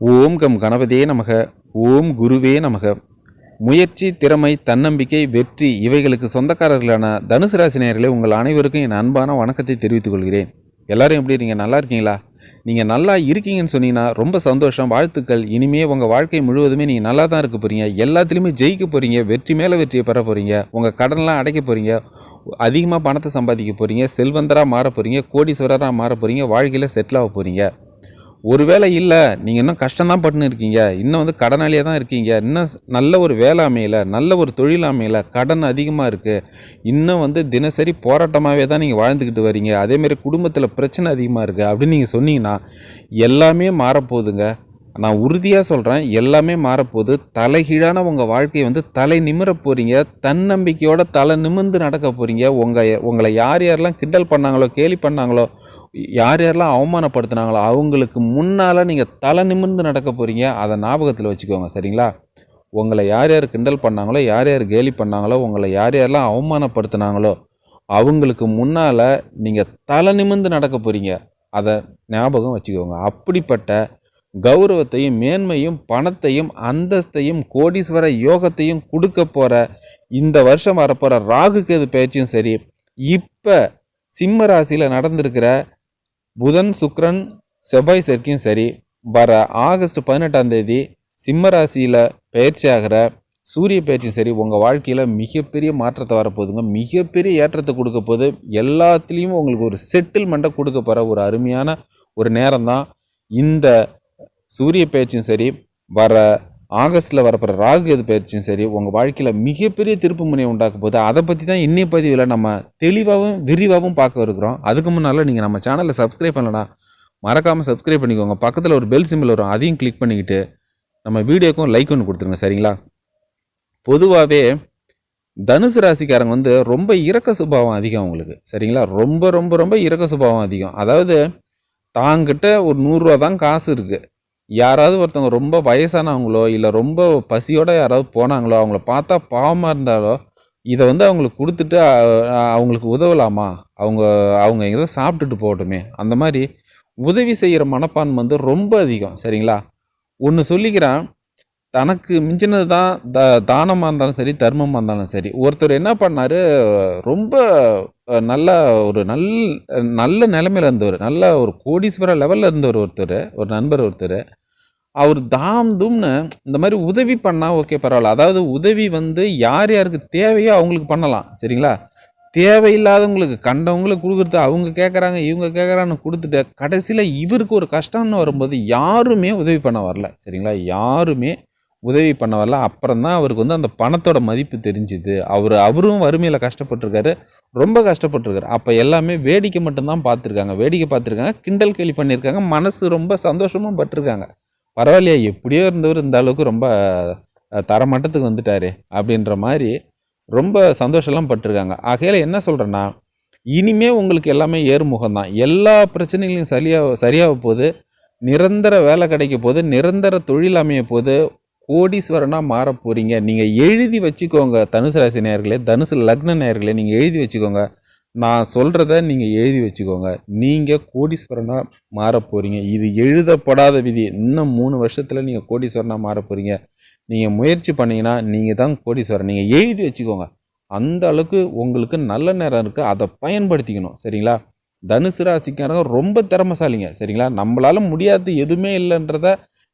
ஓம் come கணபதே நமக ஓம் குருவே நமக. முயற்சி திறமை தன்னம்பிக்கை வெற்றி இவைகளுக்கு சொந்தக்காரர்களான தனுசு ராசி உங்கள் அனைவருக்கும் என் அன்பான வணக்கத்தை தெரிவித்துக் கொள்கிறேன். எல்லாரும் எப்படி இருக்கீங்க? நல்லா இருக்கீங்களா? நீங்கள் நல்லா இருக்கீங்கன்னு சொன்னீங்கன்னா ரொம்ப சந்தோஷம் வாழ்த்துக்கள். இனிமே உங்கள் வாழ்க்கை முழுவதுமே நீங்கள் நல்லா தான் இருக்க போகிறீங்க எல்லாத்துலேயுமே ஜெயிக்க போகிறீங்க வெற்றி மேலே வெற்றியை பெற போகிறீங்க உங்கள் கடன்லாம் அடைக்க போகிறீங்க அதிகமாக பணத்தை சம்பாதிக்க போகிறீங்க செல்வந்தராக மாற போகிறீங்க கோடீஸ்வரராக மாற போகிறீங்க வாழ்க்கையில் செட்டில் ஆக போகிறீங்க ஒருவேளை இல்லை நீங்கள் இன்னும் கஷ்டம்தான் பட்டுன்னு இருக்கீங்க இன்னும் வந்து கடனாளியாக தான் இருக்கீங்க. இன்னும் நல்ல ஒரு வேலை அமையல நல்ல ஒரு தொழில் அமையல கடன் அதிகமாக இருக்குது இன்னும் வந்து தினசரி போராட்டமாகவே தான் நீங்கள் வாழ்ந்துக்கிட்டு வரீங்க. அதேமாரி குடும்பத்தில் பிரச்சனை அதிகமாக இருக்குது அப்படின்னு நீங்கள் சொன்னீங்கன்னா எல்லாமே மாறப்போகுதுங்க. நான் உறுதியாக சொல்கிறேன் எல்லாமே மாறப்போகுது. தலைகீழான உங்கள் வாழ்க்கையை வந்து தலை நிமிர போகிறீங்க தன்னம்பிக்கையோட தலை நிமிர்ந்து நடக்க போகிறீங்க உங்கள் உங்களை யார் யாரெல்லாம் கிண்டல் பண்ணாங்களோ கேலி பண்ணாங்களோ யார் யாரெல்லாம் அவமானப்படுத்துனாங்களோ அவங்களுக்கு முன்னால் நீங்கள் தலை நிமிர்ந்து நடக்க போகிறீங்க அதை ஞாபகத்தில் வச்சுக்கோங்க சரிங்களா? உங்களை யார் யார் கிண்டல் பண்ணாங்களோ யார் யார் கேலி பண்ணாங்களோ உங்களை யார் யாரெல்லாம் அவமானப்படுத்துனாங்களோ அவங்களுக்கு முன்னால் நீங்கள் தலை நிமிர்ந்து நடக்க போகிறீங்க அதை ஞாபகம் வச்சுக்கோங்க. அப்படிப்பட்ட கௌரவத்தையும் மேன்மையும் பணத்தையும் அந்தஸ்தையும் கோடீஸ்வர யோகத்தையும் கொடுக்க போகிற இந்த வருஷம் வரப்போகிற ராகு கேது பயிற்சியும் சரி இப்போ சிம்ம ராசியில் நடந்திருக்கிற புதன் சுக்ரன் செவ்வாய் சேர்க்கையும் சரி வர ஆகஸ்ட் பதினெட்டாம் தேதி சிம்ம ராசியில் பயிற்சி ஆகிற சூரிய பயிற்சியும் சரி உங்கள் வாழ்க்கையில் மிகப்பெரிய மாற்றத்தை வரப்போகுதுங்க மிகப்பெரிய ஏற்றத்தை கொடுக்க போது எல்லாத்துலேயும் உங்களுக்கு ஒரு செட்டில்மெண்ட்டை கொடுக்க போகிற ஒரு அருமையான ஒரு நேரம் தான் இந்த சூரிய பயிற்சியும் சரி வர ஆகஸ்ட்டில் வரப்போகிற ராகு எது பயிற்சியும் சரி உங்கள் வாழ்க்கையில் மிகப்பெரிய திருப்பு முனையை உண்டாக்க போது அதை பற்றி தான் இன்னைய பதிவில் நம்ம தெளிவாகவும் விரிவாகவும் பார்க்க இருக்கிறோம். அதுக்கு முன்னால் நீங்கள் நம்ம சேனலை சப்ஸ்கிரைப் பண்ணலன்னா மறக்காமல் சப்ஸ்கிரைப் பண்ணிக்கோங்க. பக்கத்தில் ஒரு பெல் சிம்பிள் வரும். அதையும் கிளிக் பண்ணிக்கிட்டு நம்ம வீடியோக்கும் லைக் ஒன்று கொடுத்துருங்க. சரிங்களா? பொதுவாகவே தனுசு ராசிக்காரங்க வந்து ரொம்ப இறக்க சுபாவம் அதிகம் அவங்களுக்கு. சரிங்களா? ரொம்ப ரொம்ப ரொம்ப இரக்க சுபாவம் அதிகம். அதாவது தாங்கிட்ட ஒரு நூறுரூவா தான் காசு இருக்குது யாராவது ஒருத்தவங்க ரொம்ப வயசானவங்களோ இல்லை ரொம்ப பசியோடு யாராவது போனாங்களோ அவங்கள பார்த்தா பாவமாக இருந்தாலோ இதை வந்து அவங்களுக்கு கொடுத்துட்டு அவங்களுக்கு உதவலாமா? அவங்க அவங்க எங்கேயோ சாப்பிட்டுட்டு போகட்டுமே. அந்த மாதிரி உதவி செய்கிற மனப்பான்மை வந்து ரொம்ப அதிகம் சரிங்களா? ஒன்று சொல்லிக்கிறான் தனக்கு மிஞ்சினது தான் த தானமாக இருந்தாலும் சரி தர்மமாக இருந்தாலும் சரி. ஒருத்தர் என்ன பண்ணார் ரொம்ப நல்ல ஒரு நல் நல்ல நிலமையில் இருந்தவர். நல்ல ஒரு கோடீஸ்வர லெவலில் இருந்தவர் ஒருத்தர் ஒரு நண்பர் ஒருத்தர். அவர் தாம் தும்னு இந்த மாதிரி உதவி பண்ணால் ஓகே பரவாயில்ல. அதாவது உதவி வந்து யார் யாருக்கு தேவையோ அவங்களுக்கு பண்ணலாம் சரிங்களா? தேவையில்லாதவங்களுக்கு கண்டவங்களுக்கு கொடுக்குறது அவங்க கேட்குறாங்க இவங்க கேட்குறான்னு கொடுத்துட்டு கடைசியில் இவருக்கு ஒரு கஷ்டம்னு வரும்போது யாருமே உதவி பண்ண வரல சரிங்களா? யாருமே உதவி பண்ண வரல அப்புறம் தான் அவருக்கு வந்து அந்த பணத்தோட மதிப்பு தெரிஞ்சுது. அவர் அவரும் வறுமையில் கஷ்டப்பட்டிருக்காரு. ரொம்ப கஷ்டப்பட்டிருக்காரு. அப்போ எல்லாமே வேடிக்கை மட்டும்தான் பார்த்துருக்காங்க. வேடிக்கை பார்த்துருக்காங்க. கிண்டல் கேலி பண்ணியிருக்காங்க மனசு ரொம்ப சந்தோஷமும் பட்டிருக்காங்க. பரவாயில்லையா எப்படியோ இருந்தவர் இந்த அளவுக்கு ரொம்ப தரமட்டத்துக்கு வந்துட்டாரு அப்படின்ற மாதிரி ரொம்ப சந்தோஷம்லாம் பட்டிருக்காங்க. ஆகையில் என்ன சொல்கிறேன்னா இனிமே உங்களுக்கு எல்லாமே ஏறுமுகம் தான் எல்லா பிரச்சனைகளையும் சரியாக சரியாக போகுது. நிரந்தர வேலை கிடைக்க போது நிரந்தர தொழில் அமைய போது கோடீஸ்வரனாக மாற போகிறீங்க நீங்கள் எழுதி வச்சுக்கோங்க தனுசு ராசி நேர்களே தனுசு லக்ன நேர்களே நீங்கள் எழுதி வச்சுக்கோங்க. நான் சொல்கிறத நீங்கள் எழுதி வச்சுக்கோங்க. நீங்கள் கோடீஸ்வரனாக மாற போகிறீங்க இது எழுதப்படாத விதி. இன்னும் மூணு வருஷத்தில் நீங்கள் கோடீஸ்வரனாக மாற போகிறீங்க நீங்கள் முயற்சி பண்ணிங்கன்னா நீங்கள் தான் கோடீஸ்வரன். நீங்கள் எழுதி வச்சுக்கோங்க. அந்த அளவுக்கு உங்களுக்கு நல்ல நேரம் இருக்குது அதை பயன்படுத்திக்கணும். சரிங்களா? தனுசு ராசிக்காரங்க ரொம்ப திறமைசாலிங்க. சரிங்களா? நம்மளால் முடியாது எதுவுமே இல்லைன்றத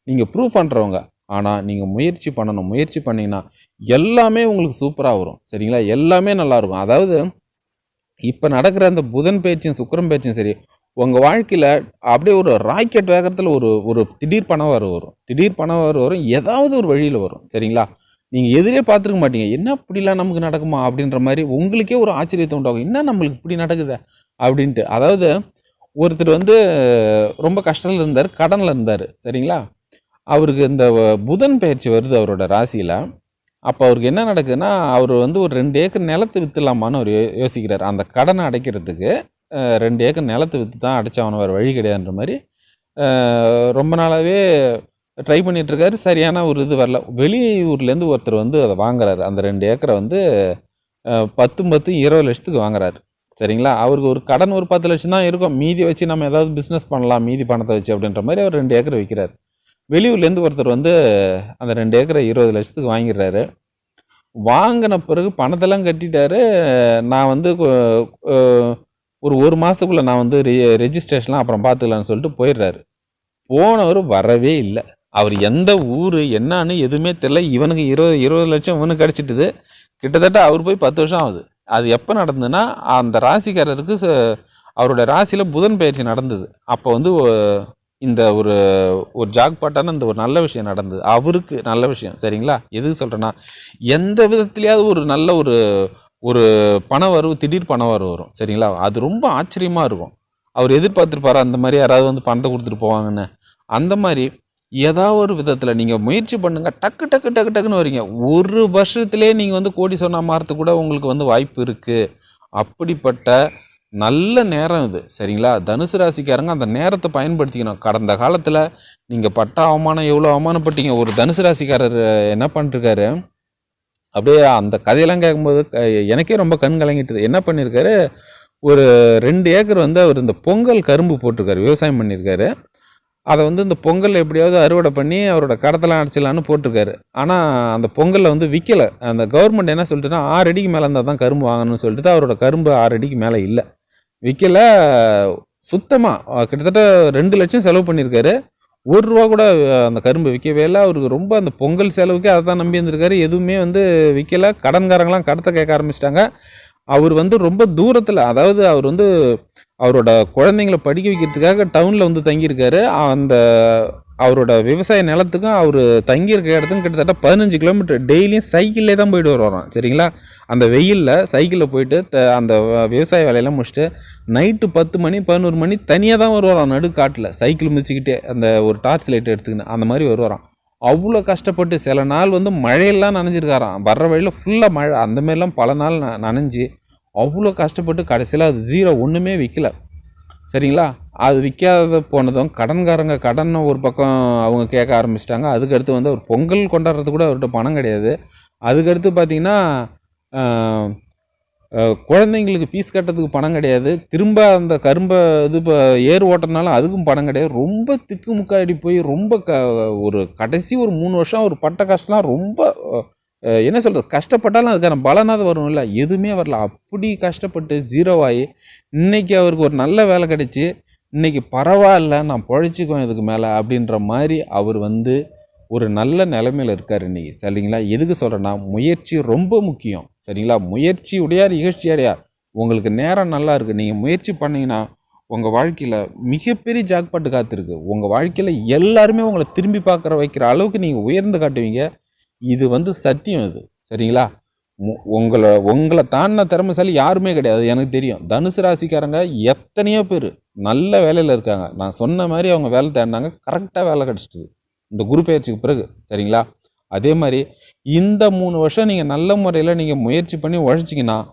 நீங்கள் ப்ரூவ் பண்ணுறவங்க ஆனால் நீங்கள் முயற்சி பண்ணணும். முயற்சி பண்ணிங்கன்னா எல்லாமே உங்களுக்கு சூப்பராக வரும். சரிங்களா? எல்லாமே நல்லா இருக்கும். அதாவது இப்போ நடக்கிற அந்த புதன் பயிற்சியும் சுக்கரம் பயிற்சியும் சரி உங்கள் வாழ்க்கையில் அப்படியே ஒரு ராக்கெட் வேகத்தில் ஒரு ஒரு திடீர் பணம் வர வரும். திடீர் பணம் வர வரும். ஏதாவது ஒரு வழியில் வரும். சரிங்களா? நீங்கள் எதிரே பார்த்துருக்க மாட்டீங்க. என்ன இப்படிலாம் நமக்கு நடக்குமா? அப்படின்ற மாதிரி உங்களுக்கே ஒரு ஆச்சரியத்தை உண்டாகும். என்ன நம்மளுக்கு இப்படி நடக்குது? அப்படின்ட்டு. அதாவது ஒருத்தர் வந்து ரொம்ப கஷ்டத்தில் இருந்தார் கடனில் இருந்தார். சரிங்களா? அவருக்கு இந்த புதன் பயிற்சி வருது அவரோட ராசியில். அப்போ அவருக்கு என்ன நடக்குதுன்னா அவர் வந்து ஒரு ரெண்டு ஏக்கர் நிலத்தை விற்றுலாமான்னு அவர் யோ- யோசிக்கிறார். அந்த கடனை அடைக்கிறதுக்கு ரெண்டு ஏக்கர் நிலத்தை விற்று தான் அடைச்சவன வேறு வழி கிடையாதுன்ற மாதிரி ரொம்ப நாளாகவே ட்ரை பண்ணிகிட்ருக்காரு சரியான ஒரு இது வரல. வெளியூர்லேருந்து ஒருத்தர் வந்து அதை வாங்குறாரு. அந்த ரெண்டு ஏக்கரை வந்து பத்து பத்து இருபது லட்சத்துக்கு வாங்குறாரு. சரிங்களா? அவருக்கு ஒரு கடன் ஒரு பத்து லட்சம் தான் இருக்கும். மீதி வச்சு நம்ம ஏதாவது பிஸ்னஸ் பண்ணலாம். மீதி பணத்தை வச்சு அப்படின்ற மாதிரி அவர் ரெண்டு ஏக்கர் விற்கிறார் வெளியூர்லேருந்து ஒருத்தர் வந்து அந்த ரெண்டு ஏக்கரை இருபது லட்சத்துக்கு வாங்கிடுறாரு. வாங்கின பிறகு பணத்தெல்லாம் கட்டிட்டாரு. நான் வந்து ஒரு ஒரு மாதத்துக்குள்ளே நான் வந்து ரெ ரெஜிஸ்ட்ரேஷன்லாம் அப்புறம் பார்த்துக்கலான்னு சொல்லிட்டு போயிடுறாரு. போனவர் வரவே இல்லை. அவர் எந்த ஊர் என்னன்னு எதுவுமே தெரில இவனுக்கு இருபது இருபது லட்சம் இவனுக்கு கிடச்சிட்டுது. கிட்டத்தட்ட அவர் போய் பத்து வருஷம் ஆகுது. அது எப்போ நடந்ததுன்னா அந்த ராசிக்காரருக்கு ச- அவரோட ராசியில் புதன் பயிற்சி நடந்தது. அப்போ வந்து இந்த ஒரு ஒரு ஜாக்பாட்டான இந்த ஒரு நல்ல விஷயம் நடந்தது. அவருக்கு நல்ல விஷயம் சரிங்களா? எதுக்கு சொல்கிறேன்னா எந்த விதத்துலையாவது ஒரு நல்ல ஒரு ஒரு பண வரவு திடீர் பண வரவு வரும் சரிங்களா? அது ரொம்ப ஆச்சரியமாக இருக்கும். அவர் எதிர்பார்த்துருப்பாரு அந்த மாதிரி யாராவது வந்து பணத்தை கொடுத்துட்டு போவாங்கன்னு? அந்த மாதிரி ஏதாவது ஒரு விதத்தில் நீங்கள் முயற்சி பண்ணுங்கள் டக்கு டக்கு டக்கு டக்குன்னு வரீங்க. ஒரு வருஷத்துலேயே நீங்கள் வந்து கோடி சொன்னால் மாறத்து கூட உங்களுக்கு வந்து வாய்ப்பு இருக்குது அப்படிப்பட்ட நல்ல நேரம் இது சரிங்களா? தனுசு ராசிக்காரங்க அந்த நேரத்தை பயன்படுத்திக்கணும். கடந்த காலத்தில் நீங்கள் பட்ட அவமானம் எவ்வளோ அவமானப்பட்டீங்க? ஒரு தனுசு ராசிக்காரர் என்ன பண்ணிருக்காரு? அப்படியே அந்த கதையெல்லாம் கேட்கும்போது க- எனக்கே ரொம்ப கண் கலங்கிட்டு என்ன பண்ணியிருக்காரு ஒரு ரெண்டு ஏக்கர் வந்து அவர் இந்த பொங்கல் கரும்பு போட்டிருக்காரு விவசாயம் பண்ணியிருக்காரு அதை வந்து இந்த பொங்கல் எப்படியாவது அறுவடை பண்ணி அவரோட கடத்தெல்லாம் அடிச்சிடலான்னு போட்டிருக்காரு. ஆனால் அந்த பொங்கலில் வந்து விற்கலை அந்த கவர்மெண்ட் என்ன சொல்லிட்டுனா ஆறு அடிக்கு மேலே இருந்தால் தான் கரும்பு வாங்கணும்னு சொல்லிட்டு அவரோட கரும்பு ஆறு அடிக்கு மேலே இல்லை. விற்கல சுத்தமாக கிட்டத்தட்ட ரெண்டு லட்சம் செலவு பண்ணியிருக்காரு ஒரு ரூபா கூட அந்த கரும்பு விற்கவே இல்லை. அவருக்கு ரொம்ப அந்த பொங்கல் செலவுக்கு அதை தான் நம்பி இருந்திருக்காரு. எதுவுமே வந்து விற்கலை கடன்காரங்களாம் கடத்தை கேட்க ஆரம்பிச்சிட்டாங்க. அவர் வந்து ரொம்ப தூரத்தில் அதாவது அவர் வந்து அவரோட குழந்தைங்கள படிக்க வைக்கிறதுக்காக டவுனில் வந்து தங்கியிருக்காரு. அந்த அவரோட விவசாய நிலத்துக்கும் அவர் தங்கியிருக்க இடத்துக்கும் கிட்டத்தட்ட பதினஞ்சு கிலோமீட்டர் டெய்லியும் சைக்கிள்லே தான் போயிட்டு வருவாராம். சரிங்களா? அந்த வெயிலில் சைக்கிளில் போயிட்டு த அந்த விவசாய வேலையெல்லாம் முடிச்சுட்டு நைட்டு பத்து மணி பதினோரு மணி தனியாக தான் வருவாராம் நடுக்காட்டில். சைக்கிள் மிதிச்சுக்கிட்டே அந்த ஒரு டார்ச் லைட் எடுத்துக்கின்னு அந்த மாதிரி வருவாராம். அவ்வளோ கஷ்டப்பட்டு சில நாள் வந்து மழையெல்லாம் நனைஞ்சிருக்காராம். வர்ற வழியில் ஃபுல்லாக மழை அந்தமாரிலாம் பல நாள் ந- நனைஞ்சு அவ்வளோ கஷ்டப்பட்டு கடைசியில் அது ஜீரோ ஒன்றுமே விற்கலை சரிங்களா? அது விற்காத போனதும் கடன்காரங்க கடனை ஒரு பக்கம் அவங்க கேட்க ஆரம்பிச்சிட்டாங்க. அதுக்கடுத்து வந்து ஒரு பொங்கல் கொண்டாடுறது கூட அவர்கிட்ட பணம் கிடையாது. அதுக்கடுத்து பார்த்தீங்கன்னா குழந்தைங்களுக்கு ஃபீஸ் கட்டுறதுக்கு பணம் கிடையாது. திரும்ப அந்த கரும்பை இது இப்போ ஏர் ஓட்டுறதுனால அதுக்கும் பணம் கிடையாது. ரொம்ப திக்குமுக்காடி போய் ரொம்ப க ஒரு கடைசி ஒரு மூணு வருஷம் ஒரு பட்ட கஷ்டம்லாம் ரொம்ப என்ன சொல்கிறது கஷ்டப்பட்டாலும் அதுக்கான பலனாவது இல்லை. எதுவுமே வரல. அப்படி கஷ்டப்பட்டு ஜீரோவாகி இன்றைக்கி இன்னைக்கு அவருக்கு ஒரு நல்ல வேலை கிடைச்சி இன்றைக்கி பரவாயில்ல நான் பொழைச்சிக்குவேன் இதுக்கு மேலே அப்படின்ற மாதிரி அவர் வந்து ஒரு நல்ல நிலைமையில் இருக்கார் இன்றைக்கி சரிங்களா? எதுக்கு சொல்கிறேன்னா முயற்சி ரொம்ப முக்கியம். சரிங்களா? முயற்சி உடையார் இகழ்ச்சி அடையார். உங்களுக்கு நேரம் நல்லா இருக்குது நீங்கள் முயற்சி பண்ணீங்கன்னா உங்கள் வாழ்க்கையில் மிகப்பெரிய ஜாக்பாட்டு காத்திருக்கு. உங்கள் வாழ்க்கையில் எல்லாருமே உங்களை திரும்பி பார்க்குற வைக்கிற அளவுக்கு நீங்கள் உயர்ந்து காட்டுவீங்க. இது வந்து சத்தியம் இது. சரிங்களா? மு- உங்களை உங்களை தாண்டின திறமைசாலி யாருமே கிடையாது. எனக்கு தெரியும். தனுசு ராசிக்காரங்க எத்தனையோ பேர் நல்ல வேலையில் இருக்காங்க. நான் சொன்ன மாதிரி அவங்க வேலை தேடினாங்க. கரெக்டாக வேலை கிடச்சிட்டுது. இந்த குரு பயிற்சிக்கு பிறகு. சரிங்களா? அதே மாதிரி இந்த மூணு வருஷம் நீங்கள் நல்ல முறையில் நீங்கள் முயற்சி பண்ணி உழைச்சிங்கன்னா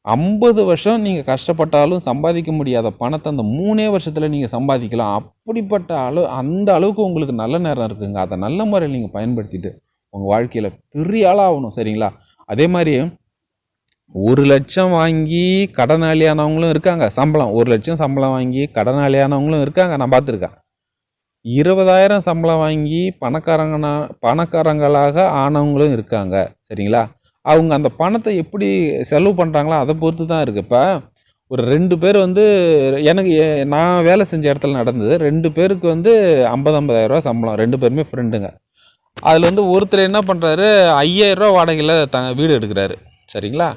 ஐம்பது வருஷம் நீங்கள் கஷ்டப்பட்டாலும் சம்பாதிக்க முடியாத பணத்தை அந்த மூணே வருஷத்தில் நீங்கள் சம்பாதிக்கலாம். அப்படிப்பட்ட அளவு அந்த அளவுக்கு உங்களுக்கு நல்ல நேரம் இருக்குங்க. அதை நல்ல முறையில் நீங்கள் பயன்படுத்திட்டு உங்கள் வாழ்க்கையில் பெரிய ஆளாக ஆகணும் சரிங்களா? அதே மாதிரி ஒரு லட்சம் வாங்கி கடனாளியானவங்களும் இருக்காங்க. சம்பளம் ஒரு லட்சம் சம்பளம் வாங்கி கடனாளியானவங்களும் இருக்காங்க. நான் பார்த்துருக்கேன். இருபதாயிரம் சம்பளம் வாங்கி பணக்காரங்கனா பணக்காரங்களாக ஆனவங்களும் இருக்காங்க சரிங்களா? அவங்க அந்த பணத்தை எப்படி செலவு பண்ணுறாங்களோ அதை பொறுத்து தான் இருக்குது இப்போ ஒரு ரெண்டு பேர் வந்து எனக்கு நான் வேலை செஞ்ச இடத்துல நடந்தது. ரெண்டு பேருக்கு வந்து ஐம்பது ஐம்பதாயிரரூவா சம்பளம். ரெண்டு பேருமே ஃப்ரெண்டுங்க அதில் வந்து ஒருத்தர் என்ன பண்ணுறாரு ஐயாயிரரூவா வாடகையில் த வீடு எடுக்கிறாரு. சரிங்களா?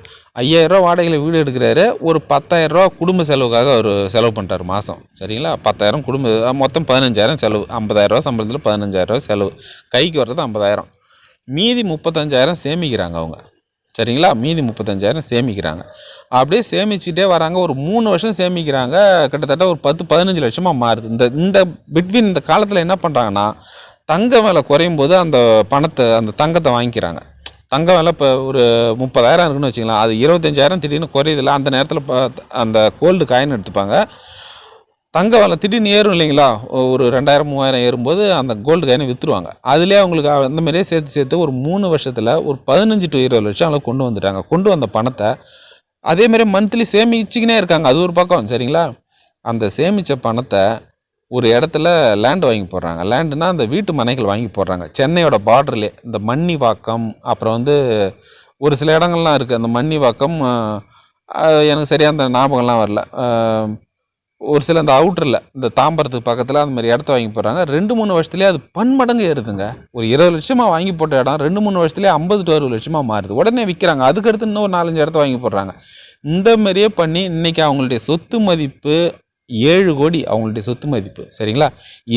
ஐயாயிரரூவா வாடகையில் வீடு எடுக்கிறாரு. ஒரு பத்தாயிரரூவா குடும்ப செலவுக்காக அவர் செலவு பண்ணுறாரு மாதம் சரிங்களா? பத்தாயிரம் குடும்ப மொத்தம் பதினஞ்சாயிரம் செலவு. ஐம்பதாயிரரூவா சம்பளத்தில் பதினஞ்சாயிரரூவா செலவு. கைக்கு வர்றது ஐம்பதாயிரம். மீதி முப்பத்தஞ்சாயிரம் சேமிக்கிறாங்க அவங்க. சரிங்களா? மீதி முப்பத்தஞ்சாயிரம் சேமிக்கிறாங்க. அப்படியே சேமிச்சுட்டே வராங்க. ஒரு மூணு வருஷம் சேமிக்கிறாங்க. கிட்டத்தட்ட ஒரு பத்து பதினஞ்சு லட்சமாக மாறுது. இந்த இந்த பிட்வீன் இந்த காலத்தில் என்ன பண்ணுறாங்கன்னா தங்க விலை குறையும் போது அந்த பணத்தை அந்த தங்கத்தை வாங்கிக்கிறாங்க. தங்க விலை இப்போ ஒரு முப்பதாயிரம் இருக்குன்னு வச்சுக்கலாம் அது இருபத்தஞ்சாயிரம் திடீர்னு குறையுதில்ல அந்த நேரத்தில் அந்த கோல்டு காயின் எடுத்துப்பாங்க. தங்க விலை திடீர்னு ஏறும் இல்லைங்களா? ஒரு ரெண்டாயிரம் மூவாயிரம் ஏறும்போது அந்த கோல்டு காயினை விற்றுருவாங்க அதுலேயே அவங்களுக்கு அந்த மாதிரியே சேர்த்து சேர்த்து ஒரு மூணு வருஷத்தில் ஒரு பதினஞ்சு டு இருபது லட்சம் அளவு கொண்டு வந்துட்டாங்க. கொண்டு வந்த பணத்தை அதேமாதிரி மந்த்லி சேமிச்சுக்கினே இருக்காங்க. அது ஒரு பக்கம் சரிங்களா? அந்த சேமித்த பணத்தை ஒரு இடத்துல லேண்ட் வாங்கி போடுறாங்க. லேண்டுனா அந்த வீட்டு மனைகள் வாங்கி போடுறாங்க. சென்னையோட பார்டர்லேயே இந்த மண்ணி வாக்கம் அப்புறம் வந்து ஒரு சில இடங்கள்லாம் இருக்குது அந்த மண்ணி வாக்கம் எனக்கு சரியாக அந்த ஞாபகம்லாம் வரல. ஒரு சில அந்த அவுட்டரில் இந்த தாம்பரத்துக்கு பக்கத்தில் அந்த மாதிரி இடத்த வாங்கி போடுறாங்க. ரெண்டு மூணு வருஷத்துலேயே அது பன்மடங்கு ஏறுதுங்க. ஒரு இருபது லட்சமாக வாங்கி போட்ட இடம் ரெண்டு மூணு வருஷத்துலேயே ஐம்பது டு அறுபது லட்சமாக மாறுது. உடனே விற்கிறாங்க அதுக்கடுத்து இன்னும் ஒரு நாலஞ்சு இடத்த வாங்கி போடுறாங்க. இந்த மாதிரியே பண்ணி இன்னைக்கு அவங்களுடைய சொத்து மதிப்பு ஏழு கோடி அவங்களுடைய சொத்து மதிப்பு சரிங்களா?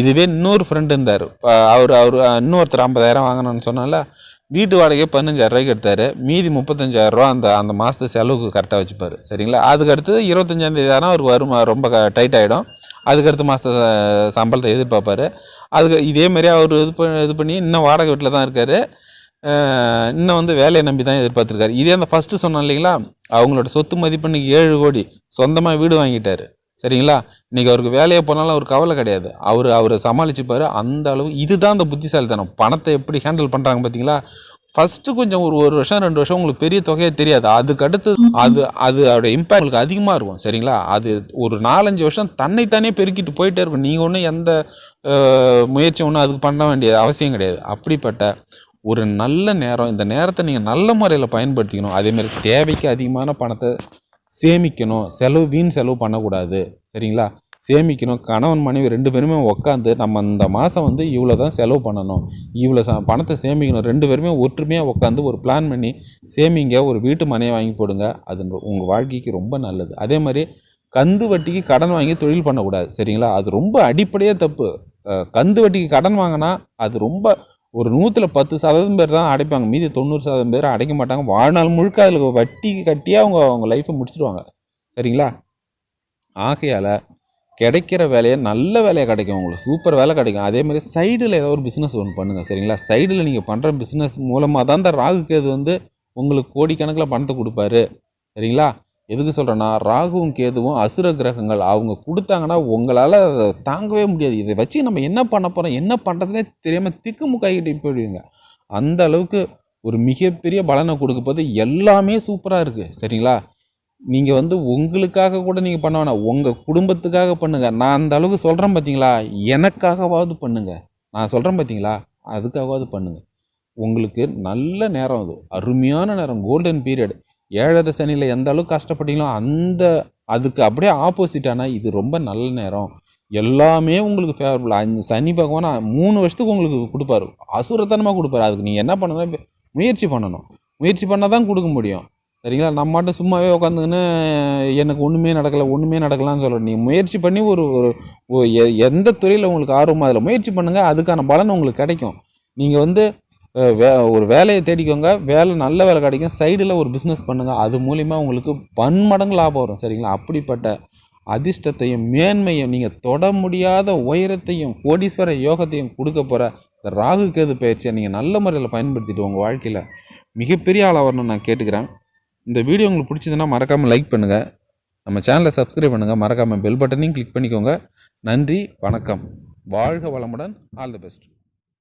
இதுவே இன்னொரு ஃப்ரெண்டு இருந்தார். அவர் அவர் இன்னொருத்தர் ஐம்பதாயிரம் வாங்கினோன்னு சொன்னால வீட்டு வாடகையே பதினஞ்சாயிரரூவாய்க்கு எடுத்தார். மீதி முப்பத்தஞ்சாயிரரூவா அந்த அந்த மாதத்து செலவுக்கு கரெக்டாக வச்சுப்பார் சரிங்களா? அதுக்கடுத்து இருபத்தஞ்சாந்தேதி தானே அவருக்கு வருமா ரொம்ப டைட் ஆகிடும் அதுக்கடுத்து மாத சம்பளத்தை எதிர்பார்ப்பாரு. அதுக்கு இதே அவர் இது பண்ணி இது பண்ணி இன்னும் வாடகை வீட்டில் தான் இருக்கார். இன்னும் வந்து வேலையை நம்பி தான் எதிர்பார்த்துருக்காரு. இதே அந்த ஃபஸ்ட்டு சொன்னோம் இல்லைங்களா? அவங்களோட சொத்து மதிப்பு ஏழு கோடி சொந்தமாக வீடு வாங்கிட்டார். சரிங்களா? இன்றைக்கி அவருக்கு வேலையை போனாலும் அவர் கவலை கிடையாது. அவர் அவரை சமாளிச்சுப்பார். அந்த அளவு இதுதான் அந்த புத்திசாலித்தனம். பணத்தை எப்படி ஹேண்டில் பண்ணுறாங்க பார்த்தீங்களா ஃபஸ்ட்டு கொஞ்சம் ஒரு ஒரு வருஷம் ரெண்டு வருஷம் உங்களுக்கு பெரிய தொகையே தெரியாது. அதுக்கு அடுத்து அது அது அதோட இம்பேக்ட் உங்களுக்கு அதிகமாக இருக்கும். சரிங்களா? அது ஒரு நாலஞ்சு வருஷம் தன்னைத்தானே பெருக்கிட்டு போயிட்டே இருக்கும். நீங்கள் ஒன்றும் எந்த முயற்சி ஒன்றும் அதுக்கு பண்ண வேண்டிய அவசியம் கிடையாது. அப்படிப்பட்ட ஒரு நல்ல நேரம் இந்த நேரத்தை நீங்கள் நல்ல முறையில் பயன்படுத்திக்கணும். அதேமாதிரி தேவைக்கு அதிகமான பணத்தை சேமிக்கணும். செலவு வீண் செலவு பண்ணக்கூடாது. சரிங்களா? சேமிக்கணும். கணவன் மனைவி ரெண்டு பேருமே உட்காந்து நம்ம இந்த மாதம் வந்து இவ்வளோ தான் செலவு பண்ணணும். இவ்வளோ ச பணத்தை சேமிக்கணும். ரெண்டு பேருமே ஒற்றுமையாக உட்காந்து ஒரு பிளான் பண்ணி சேமிங்க. ஒரு வீட்டு மனையை வாங்கி போடுங்க. அது உங்கள் வாழ்க்கைக்கு ரொம்ப நல்லது. அதே மாதிரி கந்து வட்டிக்கு கடன் வாங்கி தொழில் பண்ணக்கூடாது. சரிங்களா? அது ரொம்ப அடிப்படையே தப்பு. கந்து வட்டிக்கு கடன் வாங்கினா அது ரொம்ப ஒரு நூற்றில் பத்து சதவீதம் பேர் தான் அடைப்பாங்க. மீதி தொண்ணூறு சதவீதம் பேர் அடைக்க மாட்டாங்க. வாழ்நாள் முழுக்க அதில் வட்டி கட்டியாக அவங்க அவங்க லைஃப்பை முடிச்சிடுவாங்க சரிங்களா? ஆகையால் கிடைக்கிற வேலையை நல்ல வேலையாக கிடைக்கும். உங்களுக்கு சூப்பர் வேலை கிடைக்கும். அதே மாதிரி சைடில் ஏதோ ஒரு பிஸ்னஸ் ஒன்று பண்ணுங்கள் சரிங்களா? சைடில் நீங்கள் பண்ணுற பிஸ்னஸ் மூலமாக தான் இந்த ராகு கேது வந்து உங்களுக்கு கோடிக்கணக்கில் பணத்தை கொடுப்பாரு. சரிங்களா? எதுக்கு சொல்கிறேன்னா ராகுவும் கேதுவும் அசுர கிரகங்கள் அவங்க கொடுத்தாங்கன்னா உங்களால் அதை தாங்கவே முடியாது. இதை வச்சு நம்ம என்ன பண்ண போகிறோம் என்ன பண்ணுறதுனே தெரியாமல் திக்குமுக்காகிட்டு போயிடுவீங்க. அந்த அளவுக்கு ஒரு மிகப்பெரிய பலனை கொடுக்க போது எல்லாமே சூப்பராக இருக்குது சரிங்களா? நீங்கள் வந்து உங்களுக்காக கூட நீங்கள் பண்ண வேணாம். உங்கள் குடும்பத்துக்காக பண்ணுங்கள் நான் அந்த அளவுக்கு சொல்கிறேன் பார்த்தீங்களா எனக்காகவாவது பண்ணுங்கள் நான் சொல்கிறேன் பார்த்தீங்களா அதுக்காகவாவது பண்ணுங்கள் உங்களுக்கு நல்ல நேரம் அது. அருமையான நேரம். கோல்டன் பீரியட் ஏழரை சனியில் எந்த அளவுக்கு கஷ்டப்பட்டீங்களோ அந்த அதுக்கு அப்படியே ஆப்போசிட்டான இது ரொம்ப நல்ல நேரம். எல்லாமே உங்களுக்கு ஃபேவரபுள் அஞ்சு சனி பகவான் மூணு வருஷத்துக்கு உங்களுக்கு கொடுப்பாரு. அசுரத்தனமாக கொடுப்பாரு. அதுக்கு நீங்கள் என்ன பண்ணணும்? முயற்சி பண்ணணும். முயற்சி பண்ணால் தான் கொடுக்க முடியும். சரிங்களா? நம்ம மட்டும் சும்மாவே உட்காந்துக்கின்னு எனக்கு ஒன்றுமே நடக்கலை ஒன்றுமே நடக்கலாம்னு சொல்கிறேன் நீங்கள் முயற்சி பண்ணி ஒரு ஒரு எ- எந்த துறையில் உங்களுக்கு ஆர்வமாக அதில் முயற்சி பண்ணுங்கள் அதுக்கான பலன் உங்களுக்கு கிடைக்கும். நீங்கள் வந்து வே ஒரு வேலையை தேடிக்கோங்க. வேலை நல்ல வேலை கிடைக்கும். சைடில் ஒரு பிஸ்னஸ் பண்ணுங்கள் அது மூலிமா உங்களுக்கு பன்மடங்கு லாபம் வரும். சரிங்களா? அப்படிப்பட்ட அதிர்ஷ்டத்தையும் மேன்மையும் நீங்கள் தொட முடியாத உயரத்தையும் கோடீஸ்வர யோகத்தையும் கொடுக்க போகிற இந்த ராகு கேது பயிற்சியை நீங்கள் நல்ல முறையில் பயன்படுத்திட்டு உங்கள் வாழ்க்கையில் மிகப்பெரிய ஆளாக வரணும்னு நான் கேட்டுக்கிறேன். இந்த வீடியோ உங்களுக்கு பிடிச்சதுன்னா மறக்காமல் லைக் பண்ணுங்கள் நம்ம சேனலை சப்ஸ்கிரைப் பண்ணுங்கள் மறக்காமல் பெல் பட்டனையும் கிளிக் பண்ணிக்கோங்க. நன்றி வணக்கம். வாழ்க வளமுடன். All the best